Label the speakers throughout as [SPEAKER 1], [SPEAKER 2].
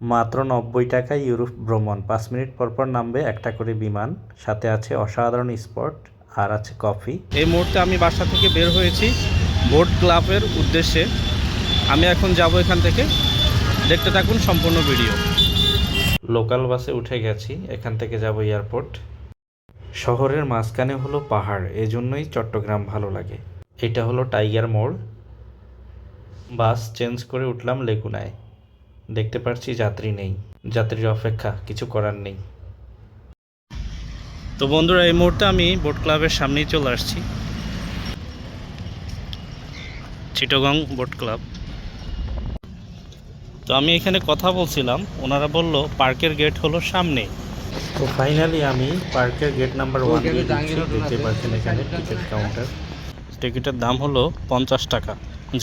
[SPEAKER 1] মাত্র নব্বই টাকায় ইউরোপ ভ্রমণ। পাঁচ মিনিট পর পর নামবে একটা করে বিমান। সাথে আছে অসাধারণ স্পট আর আছে কফি।
[SPEAKER 2] এই মুহূর্তে আমি বাসা থেকে বের হয়েছি বোট ক্লাবের উদ্দেশ্যে। আমি এখন যাব এখান থেকে। দেখতে থাকুন সম্পূর্ণ ভিডিও।
[SPEAKER 1] লোকাল বাসে উঠে গেছি এখান থেকে যাব এয়ারপোর্ট। শহরের মাঝখানে হলো পাহাড় এজন্যই চট্টগ্রাম ভালো লাগে। এটা হলো টাইগার মোড়। বাস চেঞ্জ করে উঠলাম লেগুনায়। দেখতে পাচ্ছি যাত্রী নেই। যাত্রীর অপেক্ষা কিছু করার নেই।
[SPEAKER 2] তো বন্ধুরা, এই মুহূর্তে আমি বোট ক্লাবের সামনেই চলে আসছি। Chittagong boat club. তো আমি এখানে কথা বলছিলাম, ওনারা বলল পার্কের গেট হলো সামনে।
[SPEAKER 1] তো ফাইনালি আমি পার্কের গেট নাম্বার ওয়ান দেখতে পাচ্ছেন এখানে টিকিট কাউন্টার।
[SPEAKER 2] টিকিটের দাম হলো পঞ্চাশ টাকা।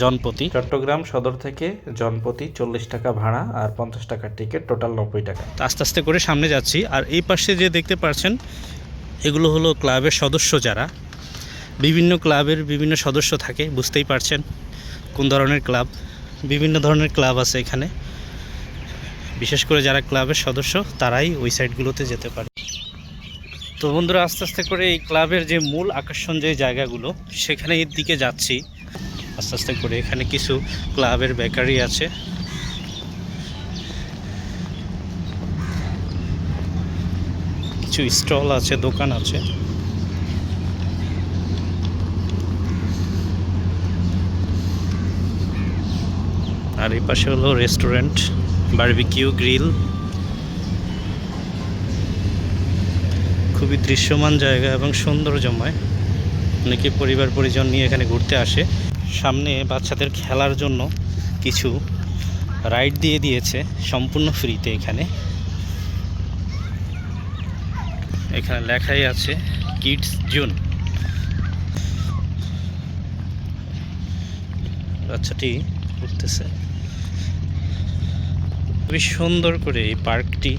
[SPEAKER 2] জনপ্রতি
[SPEAKER 1] চট্টগ্রাম সদর থেকে জনপতি চল্লিশ টাকা ভাড়া আর পঞ্চাশ টাকার টিকিট টোটাল নব্বই টাকা।
[SPEAKER 2] আস্তে আস্তে করে সামনে যাচ্ছি। আর এই পাশে যে দেখতে পাচ্ছেন এগুলো হলো ক্লাবের সদস্য যারা। বিভিন্ন ক্লাবের বিভিন্ন সদস্য থাকে বুঝতেই পারছেন কোন ধরনের ক্লাব। বিভিন্ন ধরনের ক্লাব আছে এখানে। বিশেষ করে যারা ক্লাবের সদস্য তারাই ওই সাইডগুলোতে যেতে পারে। তো বন্ধুরা আস্তে আস্তে করে এই ক্লাবের যে মূল আকর্ষণ যে জায়গাগুলো সেখানে এর দিকে যাচ্ছি। আস্তে আস্তে করে এখানে কিছু ক্লাবের বেকারি আছে। কিছু স্টল আছে, দোকান আছে। আর এই পাশে হলো রেস্টুরেন্ট, বারবিকিউ গ্রিল। খুবই দৃশ্যমান জায়গা এবং সৌন্দর্যময়। অনেকে পরিবার পরিজন নিয়ে এখানে ঘুরতে আসে। সামনে বাচ্চাদের খেলার জন্য কিছু রাইড দিয়ে দিয়েছে, সম্পূর্ণ ফ্রিতে এখানে। এখানে লেখাই আছে, কিডস জোন। বাচ্চাটি উঠতেছে। খুবই সুন্দর করে এই পার্কটি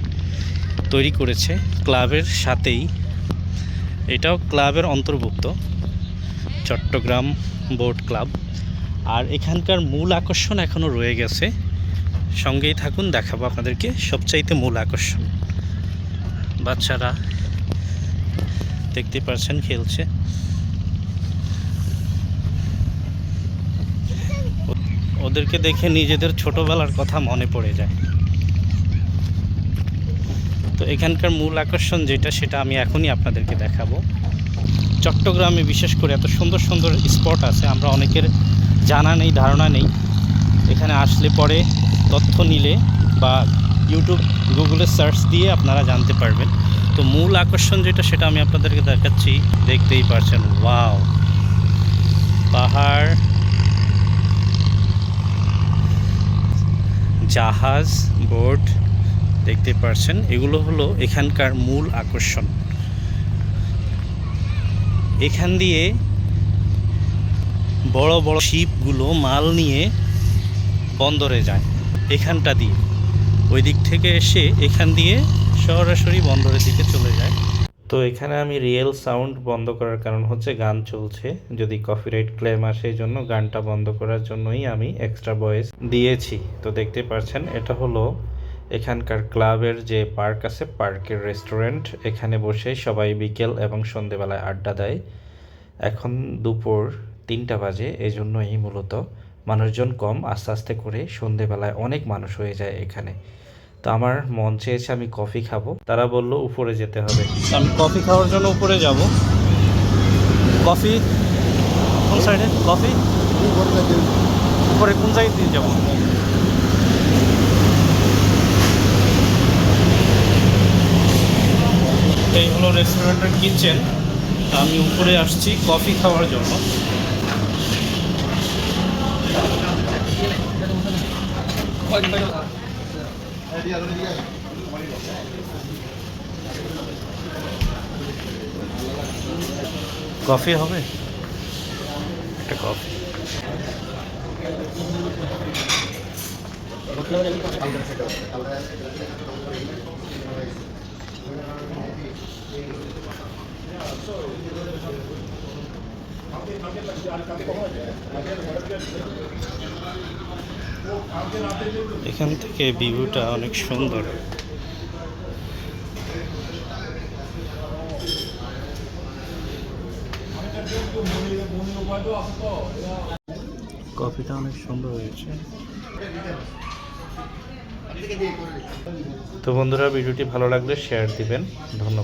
[SPEAKER 2] তৈরি করেছে। ক্লাবের সাথেই, এটাও ক্লাবের অন্তর্ভুক্ত। Chittagong boat club. আর এখানকার মূল আকর্ষণ এখনও রয়ে গেছে। সঙ্গেই থাকুন, দেখাবো আপনাদেরকে সবচাইতে মূল আকর্ষণ। বাচ্চারা দেখতে পাচ্ছেন খেলছে। ওদেরকে দেখে নিজেদের ছোটবেলার কথা মনে পড়ে যায়। তো এখানকার মূল আকর্ষণ যেটা, সেটা আমি এখনই আপনাদেরকে দেখাবো। চট্টগ্রামে বিশেষ করে এত সুন্দর সুন্দর স্পট আছে, আমরা অনেকের জানা নেই, ধারণা নেই। এখানে আসলে পরে তথ্য নিলে বা ইউটিউব গুগলে সার্চ দিয়ে আপনারা জানতে পারবেন। তো মূল আকর্ষণ যেটা, সেটা আমি আপনাদেরকে দেখাচ্ছি, দেখতেই পারছেন ওয়াও পাহাড়, জাহাজ বোট দেখতে পারছেন। এগুলো হলো এখানকার মূল আকর্ষণ। এখান দিয়ে বড় বড় শিপগুলো মাল নিয়ে বন্দরে যায়, এখানটা দিয়ে। ওই দিক থেকে এসে এখান দিয়ে সরাসরি বন্দরের দিকে চলে যায়।
[SPEAKER 1] তো এখানে আমি রিয়েল সাউন্ড বন্ধ করার কারণ হচ্ছে গান চলছে। যদি কপিরাইট ক্লেম আসে, এই জন্য গানটা বন্ধ করার জন্যই আমি এক্সট্রা ভয়েস দিয়েছি। তো দেখতে পাচ্ছেন, এটা হলো এখানকার ক্লাবের যে পার্ক আছে, পার্কের রেস্টুরেন্ট, এখানে বসে সবাই বিকেল এবং সন্ধেবেলায় আড্ডা দেয়। এখন দুপুর তিনটা বাজে এই জন্যই মূলত মানুষজন কম, আস্তে আস্তে করে সন্ধেবেলায় অনেক মানুষ হয়ে যায় এখানে। তো আমার মন চেয়েছে আমি কফি খাব। তারা বলল, উপরে যেতে হবে।
[SPEAKER 2] আমি কফি খাওয়ার জন্য উপরে যাব। কফি? কোন সাইডে কফি? উপরে কোন সাইড দিয়ে যাব? এই হলো রেস্টুরেন্টের কিচেন। আমি উপরে আসছি কফি খাওয়ার জন্য। কফি হবে? একটা কফি। এখান থেকে ভিউটা অনেক সুন্দর। কফিটা অনেক সুন্দর হয়েছে।
[SPEAKER 1] তো বন্ধুরা ভিডিওটি ভালো লাগলে শেয়ার দিবেন। ধন্যবাদ।